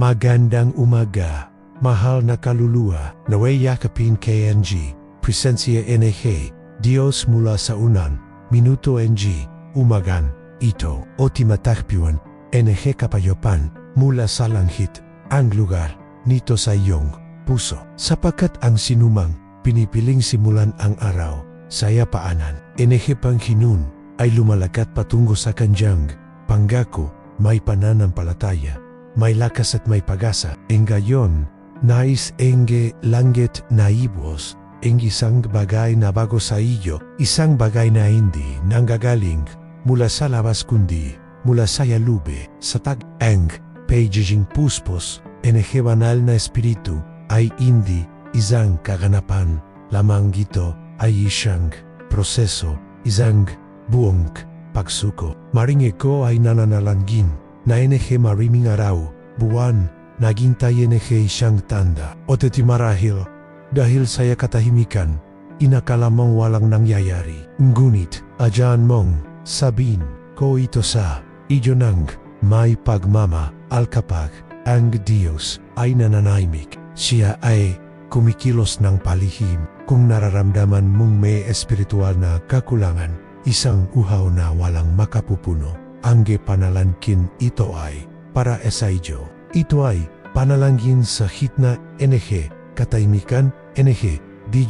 Magandang umaga, mahal na kaluluwa, naway yakapin KNG, presensya NH, Diyos mula sa unan, minuto NG, umagan, ito, o timatakpiwan, NH kapayopan, mula sa langit, ang lugar, nito sa iyong puso. Sapagkat ang sinumang pinipiling simulan ang araw, saya paanan, NH panghinun, ay lumalakat patungo sa kanjang, panggako, may pananampalataya, may lakas at may pag-asa. E ngayon, nais enge langit naibos, ang isang bagay na bago sa iyo, isang bagay na hindi nanggagaling mula sa labas kundi mula sa yalube, sa tag-ang, pagiging puspos, enerhe banal na espiritu ay hindi isang kaganapan, lamang ito ay isang proseso, isang buong pagsuko. Maring ko ay nananalangin na NG mariming araw, buwan, naghintay NG siyang tanda. O teti marahil, dahil saya katahimikan, inakala mong walang nangyayari. Ngunit, ajan mong, sabihin ko ito sa, idyo nang, may pagmama, al kapag, ang Diyos ay nananahimik. Siya ay kumikilos ng palihim kung nararamdaman mong may espiritual na kakulangan, isang uhaw na walang makapupuno angge panalangin ito ay para esaijo. Ito ay panalangin sa hitna NG, katahimikan NG, di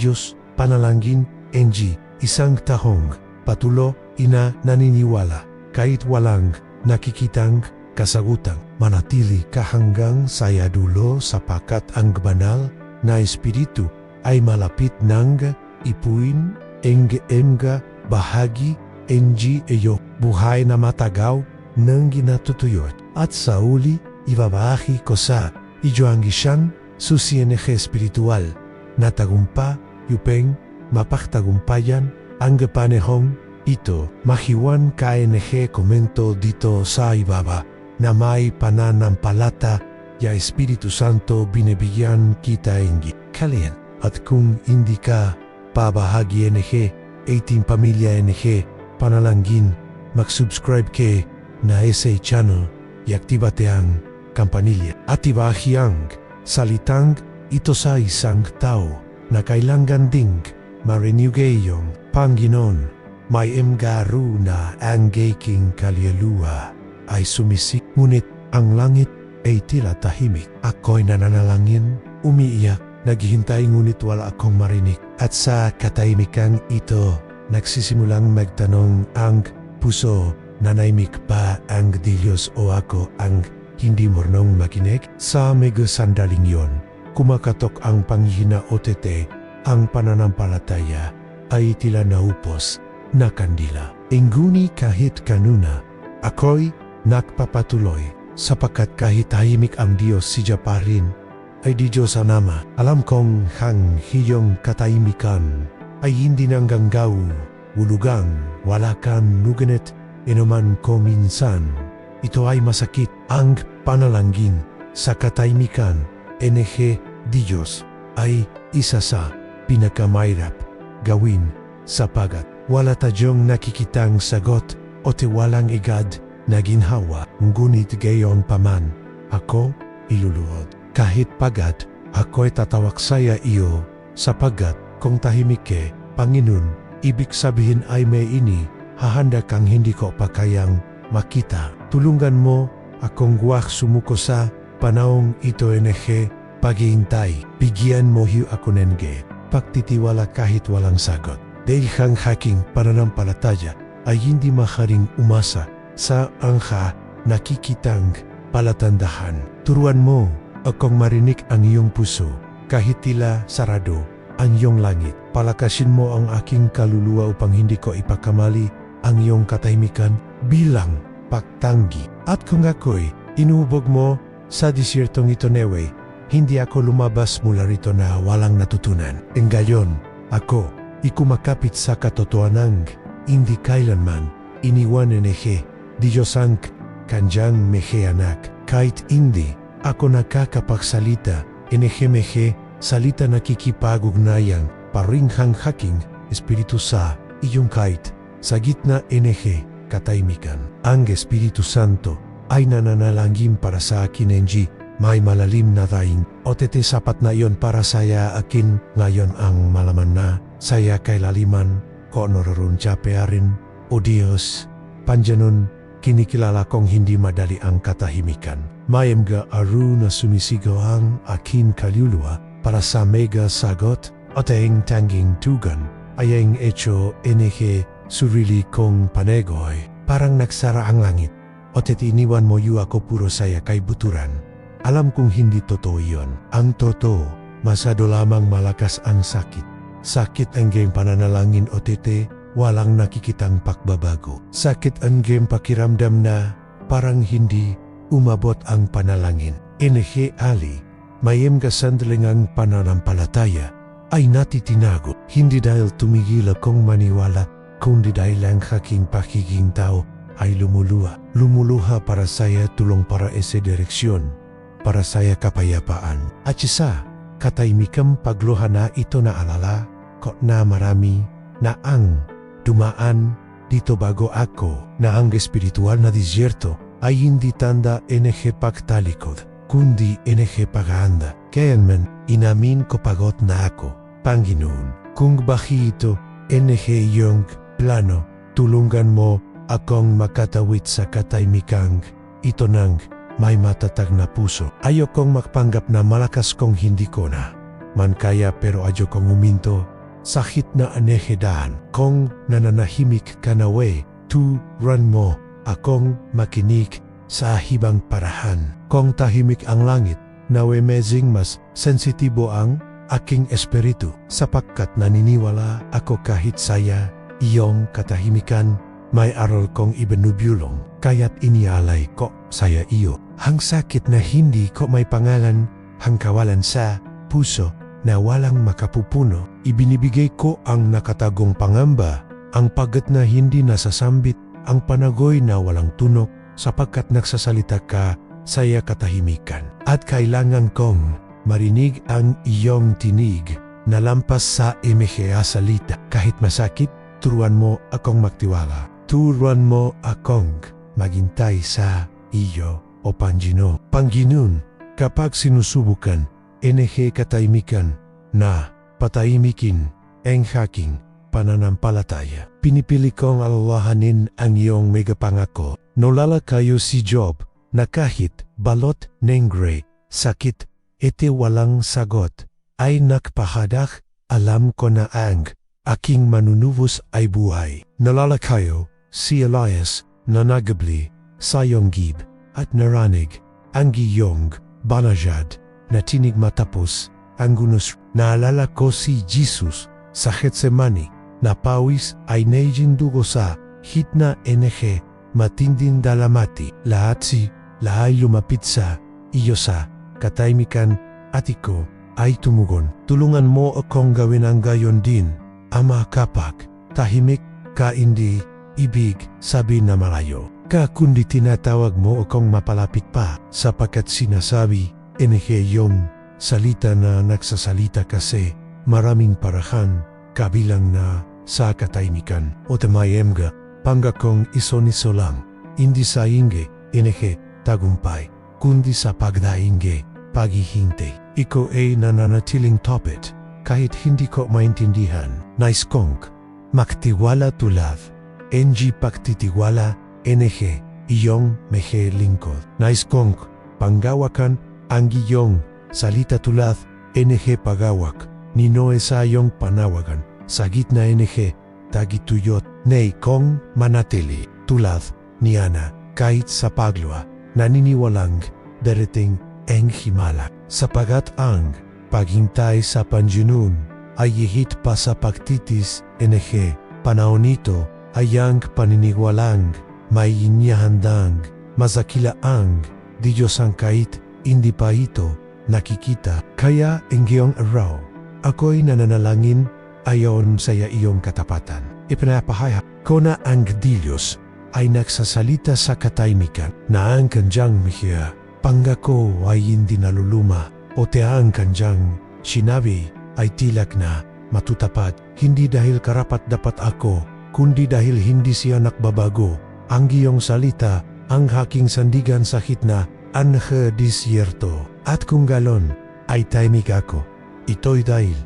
panalangin NG, isang tahong, patulo, ina naniniwala, kahit walang nakikitang kasagutan, manatili ka hanggang saya dulo sapakat ang banal na espiritu ay malapit nang ipuin, enge emga, bahagi NG iyo buhay na matagaw ng ginatutuyot. At sa uli ibabahi ko sa ijo ang isang susienehe espiritual na tagumpa yupeng mapaktagumpayan ang panehong ito mahiwan KNG komento dito sa ibaba na may pananampalata ya Espiritu Santo binibigyan kita ingi kalian. At kung hindi ka pabahagi NG 18 pamilya NG panalangin, mag-subscribe ke na SA channel, iaktivate ang kampanilya. At ibahi ang salitang ito sa isang tao na kailangan ding marinig iyong Panginoon. May emgaru na ang gaking kalyaluwa ay sumisik, ngunit ang langit ay tila tahimik. Ako'y nananalangin, umiiyak, naghihintay ngunit wala akong marinig. At sa katahimikan ito, nagsisimulang magtanong ang puso, nanayimik ba ang Diyos o ako ang hindi marunong makinig? Sa mega sandaling yon, kumakatok ang panghina o tete, ang pananampalataya ay tila naupos na kandila. Inguni kahit kanuna, ako'y nakpapatuloy sapagkat kahit tahimik ang Diyos siya pa rin ay di Diyos ang Ama. Alam kong hang hiyong katahimikan ay hindi nangganggaw, wulugang, wala kang nuganet, inuman ko minsan. Ito ay masakit ang panalangin sa katahimikan, NG Diyos ay isa sa pinakamayrap gawin sapagat wala tadyong nakikitang sagot o tiwalang igad na ginhawa ngunit gayon paman ako iluluhod. Kahit pagat ako'y tatawak saya iyo sapagat kung tahimik Panginoon, ibig sabihin ay may ini, hahanda kang hindi ko pa kayang makita. Tulungan mo akong guwak sumuko sa panahong ito NG, paghihintay. Bigyan mo hiyo ako nenge, pagtitiwala kahit walang sagot. Dahil kang haking pananampalataya ay hindi maharing umasa sa angha nakikitang palatandahan. Turuan mo akong marinig ang iyong puso kahit tila sarado ang iyong langit. Palakasin mo ang aking kaluluwa upang hindi ko ipakamali ang iyong katahimikan bilang pagtanggi. At kung ako'y inubog mo sa disyertong ito newe, hindi ako lumabas mula rito na walang natutunan. E ngayon, ako, ikumakapit sa katotohanan hindi kailanman iniwan enehe di Diyos ang kanjang mehe anak. Kahit hindi, ako nakakapagsalita enehe mehe salita nakikipag-ugnayang paringhang haking Espiritu sa iyong kahit sa gitna NG katahimikan. Ang Espiritu Santo ay nananalangin para sa akin NG may malalim na daing. OTT sapat na iyon para saya akin ngayon ang malaman na saya kay laliman ko nororun rin. O Diyos, panjanon kinikilala kong hindi madali ang katahimikan. Mayem ga aru na sumisigaw ang akin kaluluwa para sa mega sagot at ang tanging tugan ay ang echo enehe surili kong panegoy. Parang nagsara ang langit at iniwan mo yu ako puro saya kay buturan. Alam kong hindi totoo iyon. Ang totoo, masado lamang malakas ang sakit. Sakit ang game pananalangin o tete, walang nakikitang pakbabago. Sakit ang game pakiramdam na parang hindi umabot ang panalangin. Enehe Ali, mayem ka sandaling ang pananampalataya ay natitinago. Hindi dahil tumigil akong maniwala, kundi dahil ang aking pakiging tao ay lumuluha. Lumuluha para saya tulong para ese direksyon, para saya kapayapaan. At isa, katahimikang pagluha na ito na alala ko na marami na ang dumaan dito bago ako na ang espiritual na disyerto ay hindi tanda NG pagtalikod, kundi NG paganda. Kaya man, inamin ko pagod na ako, Panginoon. Kung bakito NG yung plano, tulungan mo akong makatawit sa katahimikang ito nang may matatag na puso. Ayokong magpanggap na malakas kong hindi ko na. Man kaya pero ayokong uminto sakit na anehedaan kong nananahimik ka nawe turan mo akong makinig sa hibang parahan. Kong tahimik ang langit, nawe mezing mas sensitibo ang aking espiritu sapagkat naniniwala ako kahit saya iyong katahimikan may aral kong ibenubulong kaya't inialay ko saya iyo. Hang sakit na hindi ko may pangalan, hang kawalan sa puso na walang makapupuno, ibinibigay ko ang nakatagong pangamba, ang pagat na hindi nasasambit, ang panagoy na walang tunok, sapagkat nagsasalita ka, saya katahimikan. At kailangan kong marinig ang iyong tinig na lampas sa emehea salita. Kahit masakit, turuan mo akong magtiwala. Turuan mo akong maghintay sa iyo o Panginoon. Panginoon, kapag sinusubukan, NG katahimikan na patahimikin ang haking pananampalataya. Pinipili kong alalahanin ang iyong megapangako. Nolala kayo si Job na kahit balot nengre, sakit, ete walang sagot, ay nakpahadak, alam ko na ang aking manunubos ay buhay. Nalala kayo si Elias na nagabli sa iyong gib at naranig ang giyong banajad na tinig matapos ang gunos. Naalala ko si Jesus sa Getsemani na pawis ay naijin dugo sa hitna NG matinding dalamati. Lahat si lahay lumapit sa iyo sa katahimikan at iko ay tumugon. Tulungan mo akong gawin ang gayon din, Ama kapag tahimik ka hindi ibig sabi na malayo. Ka kundi tinatawag mo akong mapalapit pa sapagkat sinasabi NG yung salita na nagsasalita kasi maraming parahan kabilang na sa katahimikan o tamayemga panggakong isoniso lang hindi sa inge NG tagumpay kundi sa pagdainge paghihintay. Iko ay nananatiling topit kahit hindi ko maintindihan. Nice kong maktiwala tulad NG pagtitiwala NG iyong mehe lingkod. Nice kong panggawakan ang iyong salita tulad NG pagawak ni Noe sa iyong panawagan sa gitna NG tagituyot nay kong manatili tulad ni Ana kahit sa pagluwa naniniwalang darating ang himala sapagat ang paghintay sa Panginoon ay hihit pa sa pagtitis NG panahon nito ay ang paniniwalang may inyahandang mazakilaang di Diyos ang kahit hindi pa ito nakikita. Kaya ingiyong araw, ako'y nananalangin ayon sa iyong katapatan. Ipinapahaya ko na ang Diyos ay nagsasalita sa katahimikan na ang kanjang mihiya. Pangako ay hindi naluluma. O te ang kanjang sinabi ay tilak na matutapat. Hindi dahil karapat dapat ako kundi dahil hindi siya nakbabago. Ang iyong salita ang haking sandigan sa hitna Anhe Disyerto. At kung galon ay tahimik ako, ito'y dahil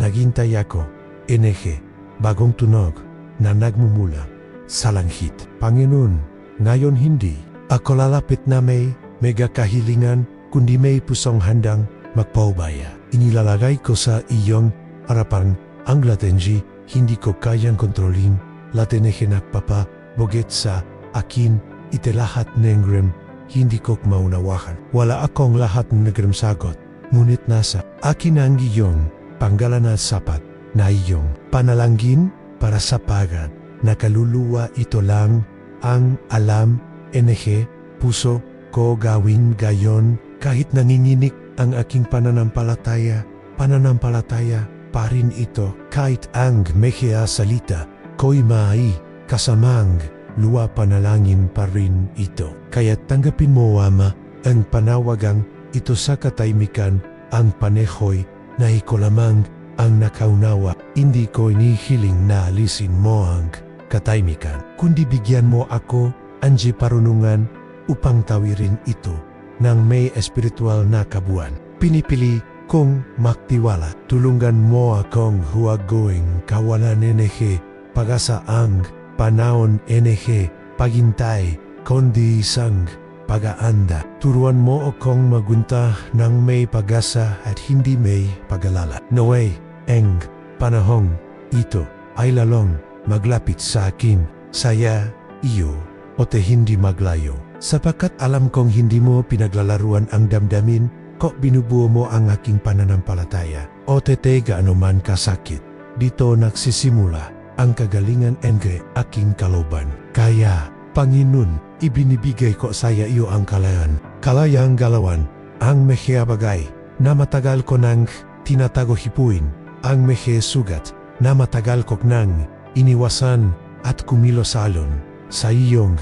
naghintay ako, NG, bagong tunog na nagmumula. Sa langit. Panginoon, ngayon hindi. Ako lalapit na may mega kahilingan kundi may pusong handang magpaubaya. Inilalagay ko sa iyong harapan ang latenji hindi ko kayang kontrolin latenehe nagpapa boget sa akin itelahat ng rem hindi ko maunawakan. Wala akong lahat ng nagrem sagot. Ngunit nasa akin ang iyong panggalan na sapat na iyong panalangin para sa pagad na kaluluwa ito lang ang alam, NG, puso ko gawin gayon kahit nanginginig ang aking pananampalataya, pananampalataya pa rin ito kahit ang mehea salita ko'y mai kasamang luwa panalangin pa rin ito. Kaya tanggapin mo ama ang panawagang ito sa kataymikan ang panehoy na iko lamang ang nakaunawa. Hindi ko inihiling na alisin mo ang kataymikan, kundi bigyan mo ako anji parunungan upang tawirin ito ng may espiritual na kabuan. Pinipili kong maktiwala. Tulungan mo akong huwag going kawalan NG pagasa ang panahon NG paghintay kundi isang pag-aanda. Turuan mo akong magunta ng may pag-asa at hindi may pag-alala. Naway, ang panahong ito ay lalong maglapit sa akin, saya, iyo, o te hindi maglayo. Sapagkat alam kong hindi mo pinaglalaruan ang damdamin ko binubuo mo ang aking pananampalataya. O tete gaano man kasakit. Dito nagsisimula ang kagalingan enge aking kaloban. Kaya, Panginoon, ibinibigay ko sa iyo ang kalayan. Kalayang galawan, ang mehe bagay na matagal ko nang tinatago hipuin. Ang mehe sugat na matagal ko nang iniwasan at kumilosalon sa iyong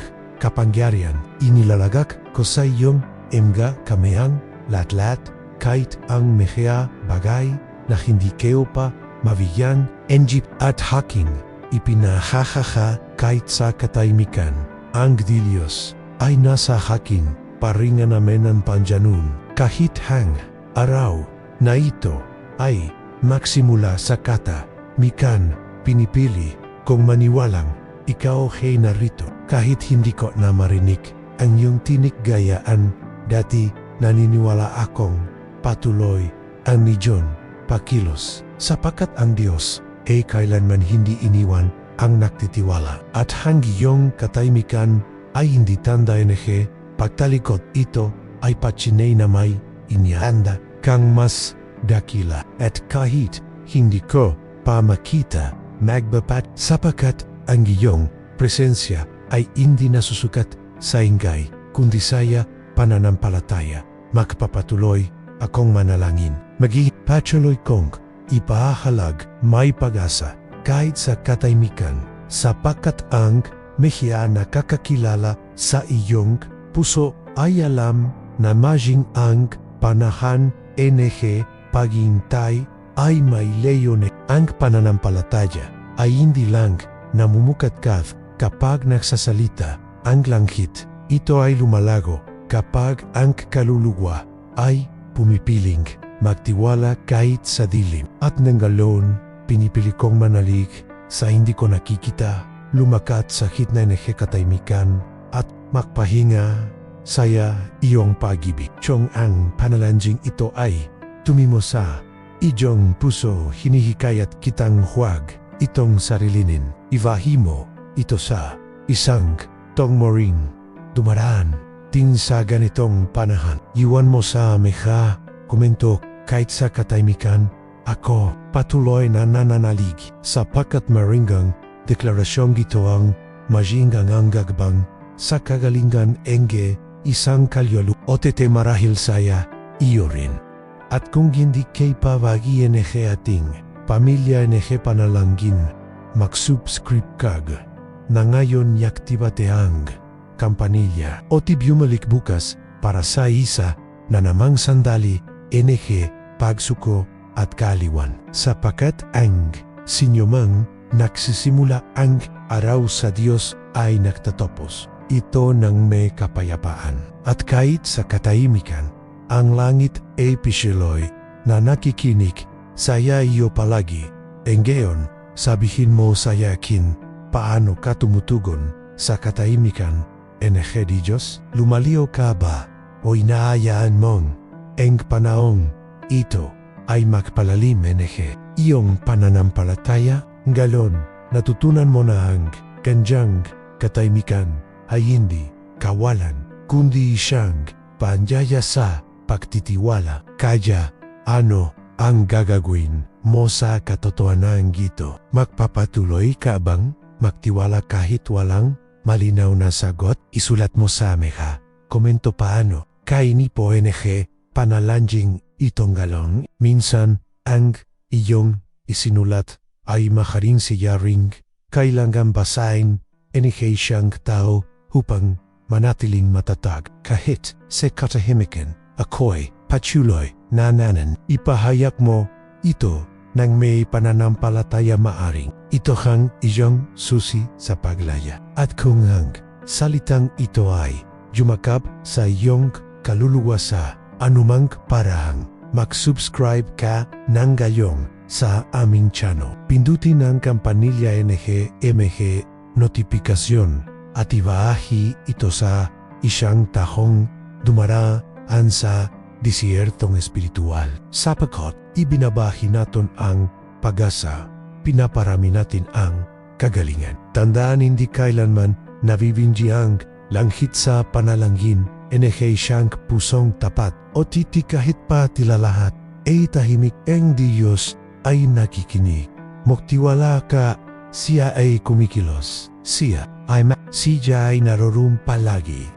kapangyarihan. Inilalagak ko sa iyong emga kameang latlat kahit ang mehea bagay na hindi kayo pa mabigyan enjip at haking ipinahahaha kahit sa kataymikan. Ang Diyos ay nasa hakin paringan namin ang panjanun kahit hang araw na ito ay maksimula sa kata mikan pinipili kung maniwalang ikaw ay narito kahit hindi ko na marinig ang iyong tinik gayaan dati naniniwala akong patuloy ang ni John pakilos sapakat ang Diyos ay kailanman hindi iniwan ang nagtitiwala. At hanggiyong kataymikan ay hindi tanda NG pagtalikot ito ay patsinay na may inyahanda kang mas dakila at kahit hindi ko pa makita magbapat sapakat ang iyong presensya ay hindi nasusukat sa ingay kundi saya pananampalataya. Magpapatuloy akong manalangin. Magipatuloy kong ipahalag may pag-asa kahit sa kataymikan sapagkat ang mehiya nakakakilala sa iyong puso ay alam na maging ang panahan NG paghintay ay may leyon ang pananampalataya ay hindi lang namumukatkaf kapag nagsasalita ang langit. Ito ay lumalago kapag ang kaluluwa ay pumipiling magtiwala kahit sa dilim. At nanggalon, pinipili kong manalig sa hindi ko nakikita, lumakat sa hitna ng kataymikan at magpahinga saya iyong pag-ibig. Chong ang panalanjing ito ay tumimo sa iyong puso hinihikayat kitang huwag itong sarilinin. Iwahimo ito sa isang tongmoring dumaraan din sa ganitong panahan. Iwan mo sa meha, komento kahit sa kataymikan, ako patuloy na nananalig sapagkat maringgang deklarasyong gito ang majingang ang gagbang sa kagalingan enge isang kalyolu o tete marahil saya iyo rin. At kung hindi kay pawagi NG ating pamilya NG panalangin, mag-subscribe kag na ngayon yaktibate ang kampanilya o tibyumalik bukas para sa isa na namang sandali, NG, pagsuko at kaliwan. Sapakat ang sinyumang nagsisimula ang araw sa Diyos ay nagtatapos. Ito ng may kapayapaan. At kahit sa katahimikan, ang langit ay pishiloy na nakikinig saya iyo palagi. Engeon, sabihin mo sa yakin paano ka tumutugon sa katahimikan. Enehe di Diyos, lumaliw ka ba o inaayaan mong ang panahong ito ay magpalalim enehe. Iyong pananampalataya, galon, natutunan mo na ang kanjang katahimikan ay hindi kawalan, kundi siyang panjaya sa pagtitiwala. Kaya, ano ang gagawin mo sa katotohanan gito? Magpapatuloy ka bang magtiwala kahit walang malinaw na sagot? Isulat mo sa meha. Komento paano. Kaini po NG, panalanjing itong galon. Minsan, ang iyong isinulat ay makaring siyaring kailangan basahin NG siyang tao upang manatiling matatag kahit sa katahimikan. Ako'y patuloy na nanan ipahayag mo ito nang may pananampalataya maaring. Ito kang iyong susi sa paglaya. At kung ang salitang ito ay jumakap sa iyong kaluluwa sa anumang parang, mag-subscribe ka ng gayong sa aming channel. Pindutin ang kampanilya NG MG notifikasyon at ibaahi ito sa isang tahong dumaraan sa disyertong espiritual. Sapagkat ibinabahi natin ang pag-asa, pinaparami natin ang kagalingan. Tandaan hindi kailanman nabibinji ang langhit sa panalangin, enehey siyang pusong tapat o titi kahit pa tila ay tahimik ang Diyos ay nakikinig. Muktiwala ka, siya ay kumikilos. Siya ay ma- siya ay naroon palagi.